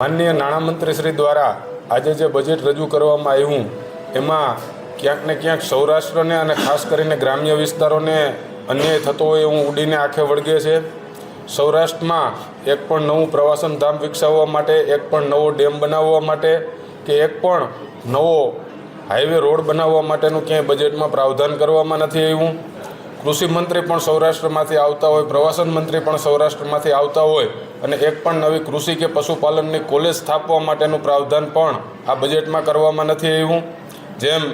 માનનીય નાણામંત્રી શ્રી દ્વારા આજે જે બજેટ રજૂ કરવામાં આવ્યું, એમાં ક્યાંક ને ક્યાંક સૌરાષ્ટ્રને અને ખાસ કરીને ગ્રામ્ય વિસ્તારોને અન્યાય થતો હોય એવું ઉડીને આંખે વળગે છે. સૌરાષ્ટ્રમાં એક પણ નવું પ્રવાસન ધામ વિકસાવવા માટે, એક પણ નવો ડેમ બનાવવા માટે કે એક પણ નવો હાઈવે રોડ બનાવવા માટેનું ક્યાંય બજેટમાં પ્રાવધાન કરવામાં નથી આવ્યું. કૃષિ મંત્રી પણ સૌરાષ્ટ્રમાંથી આવતા હોય, પ્રવાસન મંત્રી પણ સૌરાષ્ટ્રમાંથી આવતા હોય અને એક પણ નવી કૃષિ કે પશુપાલનની કોલેજ સ્થાપવા માટેનું પ્રાવધાન પણ આ બજેટમાં કરવામાં નથી આવ્યું. જેમ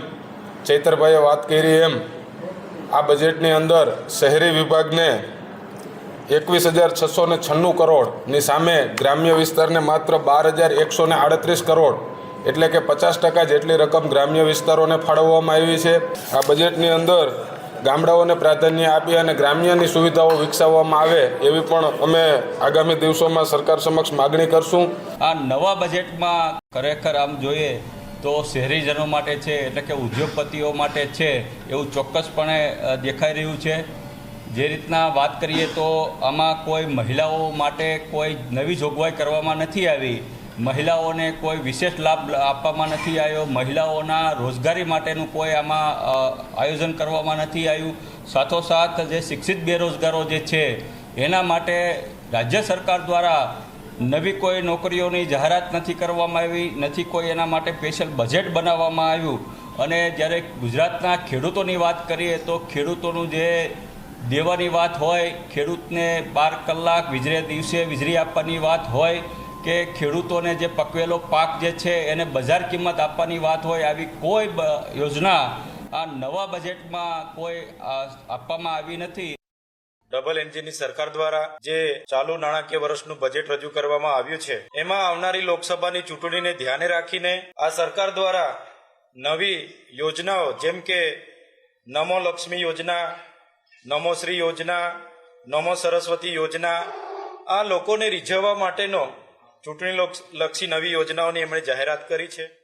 ચૈતરભાઈએ વાત કરી એમ, આ બજેટની અંદર શહેરી વિભાગને એકવીસ હજાર છસો ને છન્નું કરોડની સામે ગ્રામ્ય વિસ્તારને માત્ર બાર હજાર એકસો ને આડત્રીસ કરોડ એટલે કે પચાસ ટકા જેટલી રકમ ગ્રામ્ય વિસ્તારોને ફાળવવામાં આવી છે. આ બજેટની અંદર ગામડાઓને પ્રાધાન્ય આપી અને ગ્રામ્યની સુવિધાઓ વિકસાવવામાં આવે એવી પણ અમે આગામી દિવસોમાં સરકાર સમક્ષ માગણી કરશું. આ નવા બજેટમાં ખરેખર આમ જોઈએ તો શહેરીજનો માટે છે, એટલે કે ઉદ્યોગપતિઓ માટે છે, એવું ચોક્કસપણે દેખાઈ રહ્યું છે. જે રીતના વાત કરીએ તો આમાં કોઈ મહિલાઓ માટે કોઈ નવી જોગવાઈ કરવામાં નથી આવી. મહિલાઓને કોઈ વિશેષ લાભ આપવામાં નથી આવ્યો. મહિલાઓના રોજગારી માટેનું કોઈ આમાં આયોજન કરવામાં નથી આવ્યું. સાથોસાથ જે શિક્ષિત બેરોજગારો જે છે, એના માટે રાજ્ય સરકાર દ્વારા નવી કોઈ નોકરીઓની જાહેરાત નથી કરવામાં આવી, નથી કોઈ એના માટે સ્પેશિયલ બજેટ બનાવવામાં આવ્યું. અને જ્યારે ગુજરાતના ખેડૂતોની વાત કરીએ તો ખેડૂતોનું જે દેવાની વાત હોય, ખેડૂતને બાર કલાક વીજળી દિવસે વીજળી આપવાની વાત હોય કે ખેડૂતોને જે પકવેલો પાક જે છે એને બજાર કિંમત આપવાની વાત હોય આવી કોઈ યોજના આ નવા બજેટમાં કોઈ આપવામાં આવી નથી. ડબલ એન્જિનની સરકાર દ્વારા જે ચાલુ નાણાકીય વર્ષનું બજેટ રજૂ કરવામાં આવ્યું છે, એમાં આવનારી લોકસભાની ચૂંટણીને ધ્યાને રાખીને આ સરકાર દ્વારા નવી યોજનાઓ, જેમ કે નમો લક્ષ્મી યોજના, નમો શ્રી યોજના, નમો સરસ્વતી યોજના, આ લોકોને રીઝવવા માટેનો ચૂંટણી લક્ષી નવી યોજનાઓની એમણે જાહેરાત કરી છે.